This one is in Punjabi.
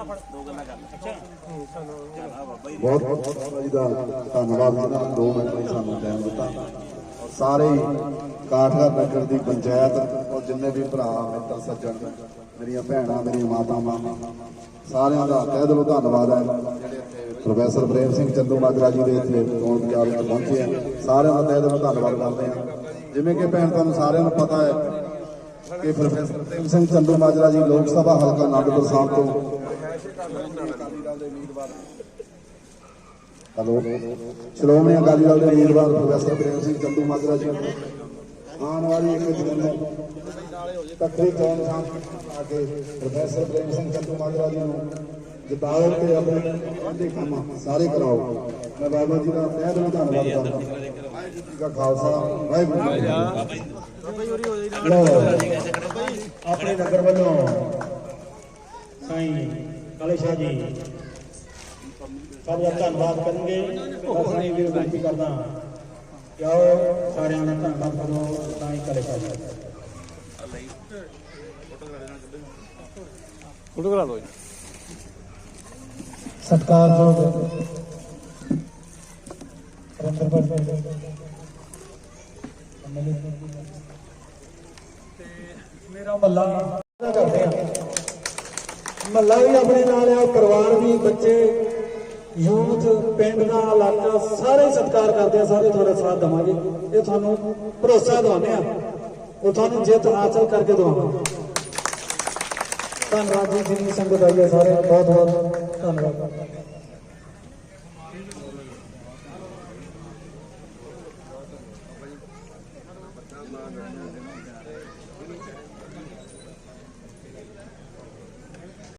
ਬਹੁਤ ਬਹੁਤ ਬਾਬਾ ਜੀ ਦਾ ਧੰਨਵਾਦ ਜਿਨ੍ਹਾਂ ਨੇ 2 ਮਿੰਟ ਲਈ ਸਾਨੂੰ ਟਾਈਮ ਦਿੱਤਾ। ਸਾਰੇ ਹੀ ਨਗਰ ਦੀ ਪੰਚਾਇਤ ਔਰ ਜਿੰਨੇ ਵੀ ਭਰਾ, ਮਿੱਤਰ, ਸੱਜਣ, ਮੇਰੀਆਂ ਭੈਣਾਂ, ਮੇਰੀਆਂ ਮਾਤਾਵਾਂ, ਸਾਰਿਆਂ ਦਾ ਤਹਿ ਦਿਲੋਂ ਧੰਨਵਾਦ ਹੈ। ਜਿਹੜੇ ਇੱਥੇ ਪ੍ਰੋਫੈਸਰ ਪ੍ਰੇਮ ਸਿੰਘ ਚੰਦੂ ਮਾਜਰਾ ਜੀ ਦੇ ਇੱਥੇ ਚੋਣ ਪ੍ਰਚਾਰ ਵਿੱਚ ਪਹੁੰਚੇ ਆ ਸਾਰਿਆਂ ਦਾ ਤਹਿ ਦਿਲੋਂ ਧੰਨਵਾਦ ਕਰਦੇ ਹਾਂ। ਜਿਵੇਂ ਕਿ ਭੈਣ, ਤੁਹਾਨੂੰ ਸਾਰਿਆਂ ਨੂੰ ਪਤਾ ਹੈ ਕਿ ਪ੍ਰੋਫੈਸਰ ਪ੍ਰੇਮ ਸਿੰਘ ਚੰਦੂ ਮਾਜਰਾ ਜੀ ਲੋਕ ਸਭਾ ਹਲਕਾ ਆਨੰਦਪੁਰ ਸਾਹਿਬ ਤੋਂ ਹੈਲੋ। ਸ਼੍ਰੋਮਣੀ ਅਕਾਲੀ ਦਲ ਦੇ ਉਮੀਦਵਾਰ ਪ੍ਰੋਫੈਸਰ ਪ੍ਰੇਮ ਸਿੰਘ ਚੰਦੂ ਮਾਜਰਾ ਜੀ। ਆਉਣ ਵਾਲੀ ਇੱਕ ਦਿਨ ਤਕਰੀਬ ਚੋਣ ਸਾਂ? ਆ ਕੇ ਪ੍ਰੋਫੈਸਰ ਪ੍ਰੇਮ ਸਿੰਘ ਚੰਦੂ ਮਾਜਰਾ ਜੀ ਨੂੰ ਜਿਤਾਓ ਤੇ ਆਪਣੇ ਆਂਦੇ ਕੰਮ ਸਾਰੇ ਕਰਾਓ। ਮੈਂ ਬਾਬਾ ਜੀ ਦਾ ਤਹਿ ਦਿਲੋਂ ਧੰਨਵਾਦ ਕਰਦਾ। ਵਾਹਿਗੁਰੂ ਜੀ ਕਾ ਖਾਲਸਾ, ਵਾਹਿਗੁਰੂ ਜੀ ਕੀ ਫਤਿਹ। ਆਪਣੇ ਨਗਰ ਵੱਲੋਂ ਸਾਈਂ ਕਾਲੇ ਸ਼ਾਹ ਜੀ। ਸਭ ਦਾ ਧੰਨਵਾਦ ਕਰਨਗੇ। ਅਸੀਂ ਵੀ ਬੇਨਤੀ ਕਰਦਾ ਕਿ ਆਓ ਸਾਰਿਆਂ ਦਾ ਧੰਨਵਾਦ ਕਰੋ ਸਾਈਂ ਕਾਲੇ ਸ਼ਾਹ ਜੀ। ਫੋਟੋ ਕਰਾ ਲਓ ਜੀ। ਸਤਿਕਾਰਯੋਗ ਰੰਦਰ ਮੇਰਾ ਮੱਲਾ ਕਰਦੇ ਆ। ਮਹੱਲਾ ਵੀ ਆਪਣੇ ਨਾਲ ਆ, ਪਰਿਵਾਰ ਵੀ, ਬੱਚੇ, ਯੂਥ, ਪਿੰਡ ਦਾ, ਇਲਾਕਾ, ਸਾਰੇ ਸਤਿਕਾਰ ਕਰਦੇ ਆ, ਸਾਰੇ ਤੁਹਾਡਾ ਸਾਥ ਦਵਾਂਗੇ। ਇਹ ਤੁਹਾਨੂੰ ਭਰੋਸਾ ਦਵਾਉਂਦੇ ਆ। ਉਹ ਤੁਹਾਨੂੰ ਜਿੱਤ ਹਾਸਲ ਕਰਕੇ ਦਵਾਂਗੇ ਧੰਨਵਾਦ ਜੀ, ਜਿੰਨੀ ਸੰਗਤ ਆਈ ਹੈ ਸਾਰੇ ਬਹੁਤ ਬਹੁਤ ਧੰਨਵਾਦ।